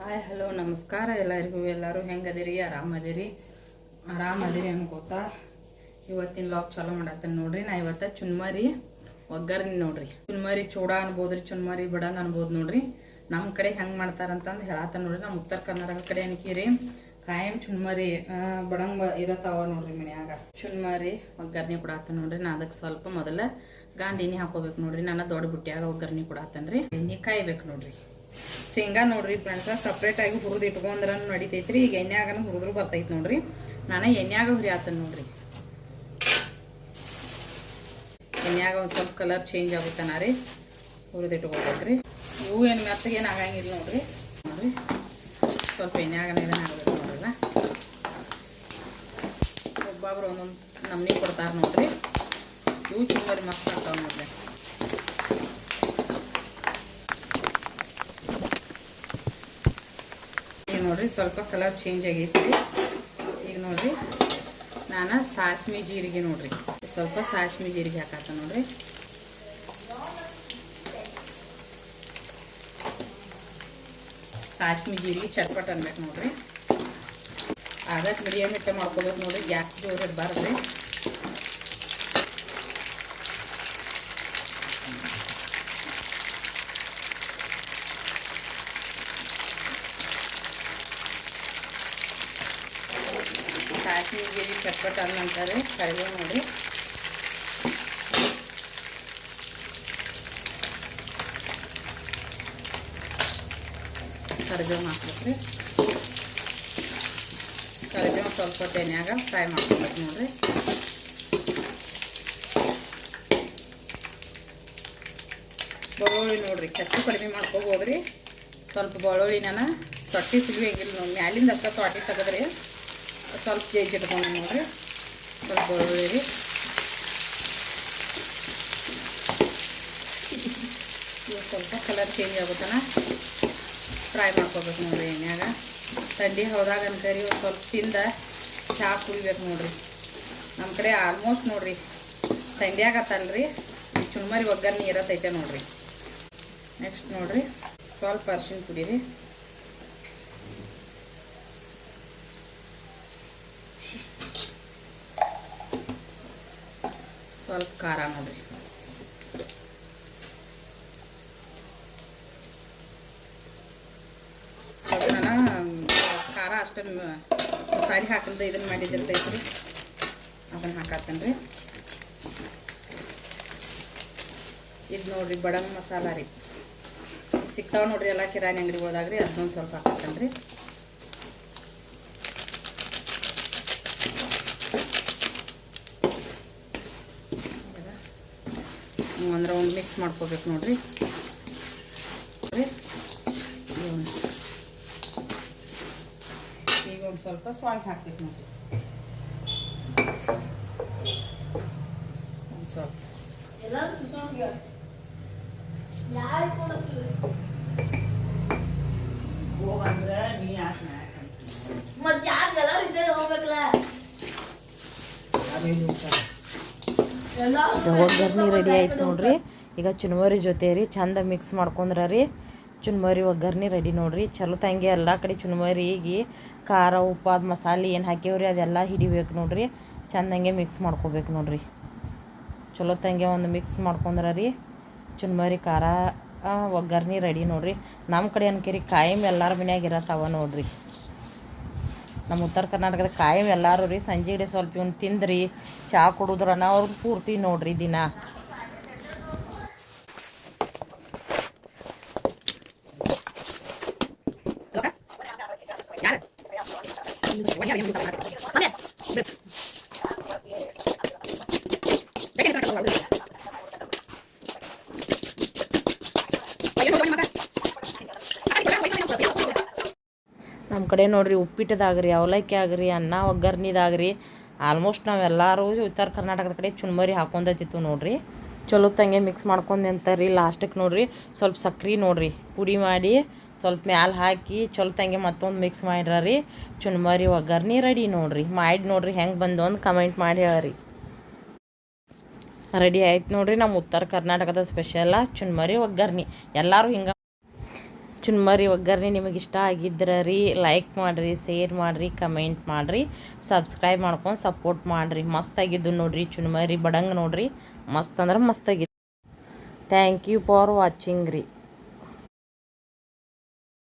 Hi hello ನಮಸ್ಕಾರ ಎಲ್ಲರಿಗೂ. ಎಲ್ಲರೂ ಹೆಂಗದಿರಿ? ಆರಾಮದಿರಿ? ಆರಾಮದಿರಿ ಅನ್ಕೋತಾ ಇವತ್ತಿನ ಲಾಕ್ ಚಾಲೋ ಮಾಡತ್ತೇನೆ ನೋಡ್ರಿ. ನಾ ಇವತ್ತ ಚುನ್ಮರಿ ಒಗ್ಗರ್ನಿ ನೋಡ್ರಿ. ಚುನ್ಮರಿ ಚೂಡ ಅನ್ಬೋದ್ರಿ ಚುನ್ಮರಿ ಬಿಡಂಗ್ ಅನ್ಬೋದು ನೋಡ್ರಿ. ನಮ್ಮ ಕಡೆ ಹೆಂಗೆ ಮಾಡ್ತಾರಂತಂದು ಹೇಳತ್ತ ನೋಡ್ರಿ. ನಮ್ಮ ಉತ್ತರ ಕರ್ನಾಟಕ ಕಡೆ ಅನ್ಕೀರಿ. ಕಾಯಂ ಚುನ್ಮರಿ ಬಡಂಗ್ ಇರತ್ತಾವ ನೋಡ್ರಿ ಮನ್ಯಾಗ. ಚುನ್ಮರಿ ಒಗ್ಗರ್ನಿ ಕೊಡಾತ ನೋಡ್ರಿ. ನಾ ಅದಕ್ಕೆ ಸ್ವಲ್ಪ ಮೊದಲ ಗಾಂಧಿನಿ ಹಾಕೋಬೇಕು ನೋಡ್ರಿ. ನಾನು ದೊಡ್ಡ ಬುಟ್ಟಿಯಾಗ ಒಗ್ಗರ್ನಿ ಕೊಡಾತನ್ರಿ ಎಣ್ಣೆ ಕಾಯ್ಬೇಕು ನೋಡ್ರಿ. ಶೇಂಗಾ ನೋಡ್ರಿ ಫ್ರೆಂಡ್ಸ ಸಪ್ರೇಟಾಗಿ ಹುರಿದು ಇಟ್ಕೊಂಡ್ರ ನಡಿತೈತ್ರಿ. ಈಗ ಎಣ್ಣೆಯಾಗನ ಹುರಿದ್ರು ಬರ್ತೈತಿ ನೋಡ್ರಿ. ನಾನು ಹುರಿ ಹುರಿಯಾತನ್ ನೋಡ್ರಿ. ಎಣ್ಣೆಯಾಗ ಒಂದು ಸ್ವಲ್ಪ ಕಲರ್ ಚೇಂಜ್ ಆಗುತ್ತಾನ ರೀ. ಹುರಿದು ಇಟ್ಕೋಬೇಕ್ರಿ. ಇವು ಏನು ಮೆತ್ತಗೆ ಏನು ಆಗಂಗಿಲ್ಲ ನೋಡ್ರಿ. ನೋಡ್ರಿ. ಸ್ವಲ್ಪ ಎಣ್ಣೆಯಾಗನ ಇದನ್ನ ಆಗಬೇಕು ನೋಡ್ರಲ್ಲ. ಒಬ್ಬೊಬ್ರು ಒಂದೊಂದು ನಮ್ನಿ ಕೊಡ್ತಾರ ನೋಡ್ರಿ. ಇವು ಚುಮ್ಮರಿ ಮಸ್ತ್ ಆಗ್ತಾವ ನೋಡ್ರಿ. ನೋಡ್ರಿ, ಸ್ವಲ್ಪ ಕಲರ್ ಚೇಂಜ್ ಆಗೈತಿ ಈಗ ನೋಡ್ರಿ, ನಾನು ಸಾಸ್ಮಿ ಜೀರಿಗೆ ನೋಡ್ರಿ. ಸ್ವಲ್ಪ ಸಾಸ್ಮಿ ಜೀರಿಗೆ ಹಾಕತ್ತ ನೋಡ್ರಿ. ಸಾಸ್ಮಿ ಜೀರಿಗೆ ಚಟ್ಪಟ್ ಅನ್ಬೇಕು ನೋಡ್ರಿ. ಆದಷ್ಟು ಮೀಡಿಯಮ್ ಹಿಟ್ಟ ಮಾಡ್ಕೋಬೇಕು ನೋಡ್ರಿ, ಗ್ಯಾಸ್ ಜೋರು ಇರಬಾರ್ದು ಸಾಸ್ಮಿ ಜೀರಿಗೆ ಚಟ್ಪಟ್ ಅಂತಾರೆ ಕರಿಬೇವು ನೋಡ್ರಿ ಕರಿಬೇವು ಹಾಕ್ಬೇಕ್ರಿ ಕರಿಬೇವು ಸ್ವಲ್ಪ ಎಣ್ಣೆಯಾಗ ಫ್ರೈ ಮಾಡ್ಕೊಬೇಕು ನೋಡ್ರಿ. ಬೆಳ್ಳುಳ್ಳಿ ನೋಡ್ರಿ, ಹೆಚ್ಚು ಕಡಿಮೆ ಮಾಡ್ಕೋಬೋದ್ರಿ. ಸ್ವಲ್ಪ ಬೆಳ್ಳುಳ್ಳಿ ನಾನು ಸೊಟ್ಟಿ ಸಿಗುವಂಗಿಲ್ಲ ನೋಡಿ. ಮ್ಯಾಲಿಂದ ಅಷ್ಟ ತೊಟ್ಟಿ ತೆಗೆದ್ರಿ ಸ್ವಲ್ಪ ಜೇಜ್ ಇಟ್ಕೊಂಡು ನೋಡ್ರಿ. ಸ್ವಲ್ಪ ಬೆಳ್ಳುಳ್ಳಿ ಇವು ಸ್ವಲ್ಪ ಕಲರ್ ಚೇಂಜ್ ಆಗುತ್ತಾನ ಫ್ರೈ ಮಾಡ್ಕೋಬೇಕು ನೋಡ್ರಿ ಎಣ್ಣೆಯಾಗ ಥಂಡಿ ಹೌದಾಗ ಅನ್ಕರಿ ಒಂದು ಸ್ವಲ್ಪ ತಿಂದ ಚಹಾ ಕುಡಿಬೇಕು ನೋಡ್ರಿ. ನಮ್ಮ ಕಡೆ ಆಲ್ಮೋಸ್ಟ್ ನೋಡ್ರಿ. ಥಂಡಿ ಆಗತ್ತಲ್ರಿ. ಚುಣ್ಮರಿ ಒಗ್ಗರಣೆ ಇರತ್ತೈತೆ ನೋಡ್ರಿ. ನೆಕ್ಸ್ಟ್ ನೋಡ್ರಿ. ಸ್ವಲ್ಪ ಅರ್ಶಿನ ಪುಡಿ ಸ್ವಲ್ಪ ಖಾರ ನೋಡ್ರಿ ಖಾರ ಅಷ್ಟೇ ಸಾರಿ ಹಾಕಲ್ದ ಇದನ್ನ ಮಾಡಿದಿರ್ತೈತ್ರಿ ಅದನ್ನ ಹಾಕತ್ತೇನೆ ರೀ ಇದು ನೋಡ್ರಿ ಬಡಂಗ್ ಮಸಾಲ ರೀ. ಸಿಗ್ತಾವ ನೋಡ್ರಿ ಎಲ್ಲ ಕಿರಾಣಿ ಅಂಗಡಿ ಹೋದಾಗ್ರಿ ಅದನ್ನೊಂದು ಸ್ವಲ್ಪ ಹಾಕತ್ತೇನೆ ರೀ ಅಂದ್ರೆ ಒಂದು ಮಿಕ್ಸ್ ಮಾಡ್ಕೋಬೇಕು ನೋಡ್ರಿ. ಈಗ ಒಂದು ಸ್ವಲ್ಪ ಸಾಲ್ಟ್ ಹಾಕ್ಬೇಕು ನೋಡ್ರಿ. ಒಂದು ಸ್ವಲ್ಪ. ಹೋಗಂದ್ರೆ ನೀ ಯಾಕೆ ಮತ್ತೆ ಯಾರ್ ಎಲ್ಲಾರು ಇದ್ದೇ ಹೋಗ್ಬೇಕಲ್ಲ? ಒಗ್ಗರ್ನಿ ರೆಡಿ ಆಯ್ತು ನೋಡ್ರಿ. ಈಗ ಚುನ್ಮರಿ ಜೊತೆ ರೀ, ಚಂದ ಮಿಕ್ಸ್ ಮಾಡ್ಕೊಂಡ್ರ ರೀ. ಚುನ್ಮರಿ ಒಗ್ಗರ್ಣಿ ರೆಡಿ ನೋಡ್ರಿ. ಚಲೋ ತಂಗಿ ಎಲ್ಲ ಕಡೆ ಚುನ್ಮರಿಗೆ, ಖಾರ ಉಪ್ಪು ಅದು ಮಸಾಲೆ ಏನು ಹಾಕಿವ್ರಿ ಅದೆಲ್ಲ ಹಿಡಿಬೇಕು ನೋಡ್ರಿ. ಚಂದಂಗೆ ಮಿಕ್ಸ್ ಮಾಡ್ಕೋಬೇಕು ನೋಡ್ರಿ. ಚಲೋ ತಂಗೆ ಒಂದು ಮಿಕ್ಸ್ ಮಾಡ್ಕೊಂಡ್ರ ರೀ. ಚುನ್ಮರಿ, ಖಾರ ಒಗ್ಗರ್ಣಿ ರೆಡಿ ನೋಡ್ರಿ. ನಮ್ಮ ಕಡೆ ಅನ್ಕೇರಿ ಕಾಯಂ ಎಲ್ಲರ ಮನ್ಯಾಗ ಇರತ್ತವ ನೋಡ್ರಿ. ನಮ್ಮ ಉತ್ತರ ಕರ್ನಾಟಕದ ಕಾಯಂ ಎಲ್ಲರೂ ರೀ, ಸಂಜೆ ಕಡೆ ಸ್ವಲ್ಪ ಇವ್ನು ತಿಂದ್ರಿ ಚಹಾ ಕುಡಿದ್ರನ ಅವ್ರಿಗೆ ಪೂರ್ತಿ ನೋಡ್ರಿ ದಿನ. ನಮ್ಮ ಕಡೆ ನೋಡ್ರಿ ಉಪ್ಪಿಟ್ಟದಾಗ್ರಿ ಅವಲಕ್ಕಿ ಆಗ್ರಿ ಅನ್ನ ಒಗ್ಗರ್ನಿದಾಗ್ರಿ. ಆಲ್ಮೋಸ್ಟ್ ನಾವೆಲ್ಲರೂ ಉತ್ತರ ಕರ್ನಾಟಕದ ಕಡೆ ಚುನ್ಮರಿ ಹಾಕೊಂಡತಿತ್ತು ನೋಡ್ರಿ. ಚಲೋ ತಂಗೆ ಮಿಕ್ಸ್ ಮಾಡ್ಕೊಂಡು ನಿಂತಾರ್ರಿ ಲಾಸ್ಟಕ್ಕೆ ನೋಡ್ರಿ. ಸ್ವಲ್ಪ ಸಕ್ರೆ ನೋಡ್ರಿ, ಪುಡಿ ಮಾಡಿ ಸ್ವಲ್ಪ ಮ್ಯಾಲ ಹಾಕಿ ಚಲೋ ತಂಗೆ ಮತ್ತೊಂದು ಮಿಕ್ಸ್ ಮಾಡ್ರಿ ಚುನ್ಮರಿ ಒಗ್ಗರ್ನಿ ರೆಡಿ ನೋಡ್ರಿ. ಮಾಡಿ ನೋಡ್ರಿ ಹೆಂಗೆ ಬಂದು ಅಂತ ಕಮೆಂಟ್ ಮಾಡಿ ಹೇಳ್ರಿ. ರೆಡಿ ಆಯ್ತು ನೋಡ್ರಿ ನಮ್ಮ ಉತ್ತರ ಕರ್ನಾಟಕದ ಸ್ಪೆಷಲ್ಲ ಚುನ್ಮರಿ ಒಗ್ಗರ್ಣಿ ಎಲ್ಲರೂ ಹಿಂಗೆ ಚುನ್ಮರಿ ಒಗ್ಗರಣೆ ನಿಮಗೆ ಇಷ್ಟ ಆಗಿದ್ರೆ ರೀ ಲೈಕ್ ಮಾಡಿರಿ ಶೇರ್ ಮಾಡಿರಿ ಕಮೆಂಟ್ ಮಾಡಿರಿ. ಸಬ್ಸ್ಕ್ರೈಬ್ ಮಾಡ್ಕೊಂಡು ಸಪೋರ್ಟ್ ಮಾಡಿರಿ. ಮಸ್ತಾಗಿದ್ದು ನೋಡಿರಿ ಚುನ್ಮರಿ ಬಡಂಗ್ ನೋಡ್ರಿ. ಮಸ್ತ್ ಅಂದ್ರೆ ಮಸ್ತಾಗಿದ್ದು ಥ್ಯಾಂಕ್ ಯು ಫಾರ್ ವಾಚಿಂಗ್ ರೀ.